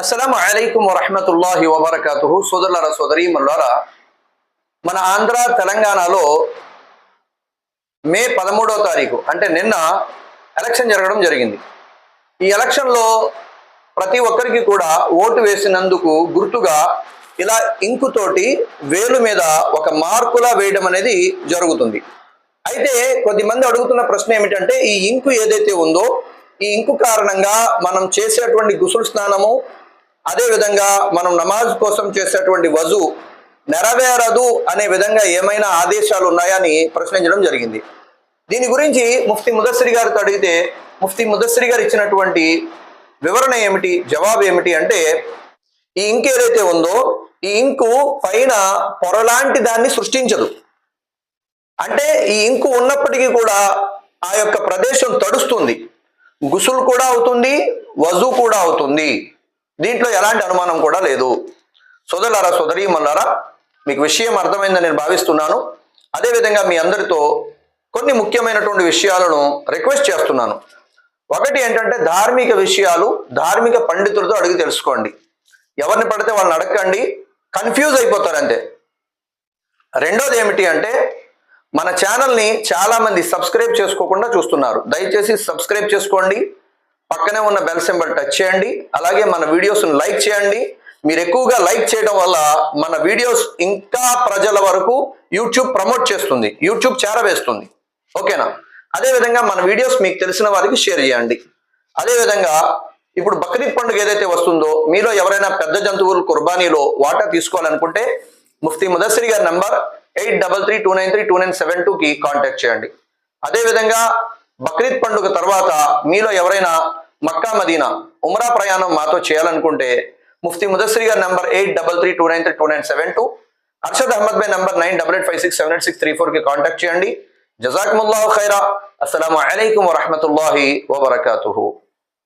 అస్సలం అలైకుం వరహమతుల్లాహి వబర్కాతు సోదరులారా సోదరీమల్లారా మన ఆంధ్ర తెలంగాణలో మే పదమూడవ తారీఖు అంటే నిన్న ఎలక్షన్ జరగడం జరిగింది. ఈ ఎలక్షన్లో ప్రతి ఒక్కరికి కూడా ఓటు వేసినందుకు గుర్తుగా ఇలా ఇంకుతోటి వేలు మీద ఒక మార్కులా వేయడం అనేది జరుగుతుంది. అయితే కొద్దిమంది అడుగుతున్న ప్రశ్న ఏమిటంటే ఈ ఇంకు ఏదైతే ఉందో ఈ ఇంకు కారణంగా మనం చేసేటువంటి గుసులు స్నానము అదే విధంగా మనం నమాజ్ కోసం చేసేటువంటి వజు నెరవేరదు అనే విధంగా ఏమైనా ఆదేశాలు ఉన్నాయని ప్రశ్నించడం జరిగింది. దీని గురించి ముఫ్తి ముదస్సిరి గారితో అడిగితే ముఫ్తి ముదస్సిరి గారు ఇచ్చినటువంటి వివరణ ఏమిటి జవాబు ఏమిటి అంటే ఈ ఇంక్ ఏదైతే ఉందో ఈ ఇంకు పైన పొరలాంటి దాన్ని సృష్టించదు. అంటే ఈ ఇంకు ఉన్నప్పటికీ కూడా ఆ యొక్క ప్రదేశం తడుస్తుంది. గుసులు కూడా అవుతుంది వజు కూడా అవుతుంది. దీంట్లో ఎలాంటి అనుమానం కూడా లేదు. సోదరులారా సోదరీమల్లారా మీకు విషయం అర్థమైందని నేను భావిస్తున్నాను. అదేవిధంగా మీ అందరితో కొన్ని ముఖ్యమైనటువంటి విషయాలను రిక్వెస్ట్ చేస్తున్నాను. ఒకటి ఏంటంటే ధార్మిక విషయాలు ధార్మిక పండితులతో అడిగి తెలుసుకోండి. ఎవరిని పడితే వాళ్ళని అడగండి కన్ఫ్యూజ్ అయిపోతారు అంతే. రెండోది ఏమిటి అంటే మన ఛానల్ని చాలామంది సబ్స్క్రైబ్ చేసుకోకుండా చూస్తున్నారు. దయచేసి సబ్స్క్రైబ్ చేసుకోండి. పక్కనే ఉన్న బెల్ సింబల్ టచ్ చేయండి. అలాగే మన వీడియోస్ని లైక్ చేయండి. మీరు ఎక్కువగా లైక్ చేయడం వల్ల మన వీడియోస్ ఇంకా ప్రజల వరకు యూట్యూబ్ ప్రమోట్ చేస్తుంది. యూట్యూబ్ చేరవేస్తుంది. ఓకేనా అదేవిధంగా మన వీడియోస్ మీకు తెలిసిన వారికి షేర్ చేయండి. అదేవిధంగా ఇప్పుడు బక్రీద్ పండుగ ఏదైతే వస్తుందో మీలో ఎవరైనా పెద్ద జంతువులు కుర్బానీలో వాటా తీసుకోవాలనుకుంటే ముఫ్తీ ముదస్సిరి గారి number eight double three two nine three two nine seven టూకి కాంటాక్ట్ చేయండి. అదేవిధంగా బక్రీద్ పండుగ తర్వాత మీలో ఎవరైనా మక్కా మదీనా ఉమ్రా ప్రయాణం మాతో చేయాలనుకుంటే ముఫ్తీ ముదశ్రీ గారి number eight double three two nine three two nine seven two Arshad Ahmed by number nine double eight five six seven eight six three ఫోర్కి కాంటాక్ట్ చేయండి. జజాకుముల్లాహు ఖైరా. అస్సలం అయికం వరహమతుల్లాహి వబర్కాతుహు.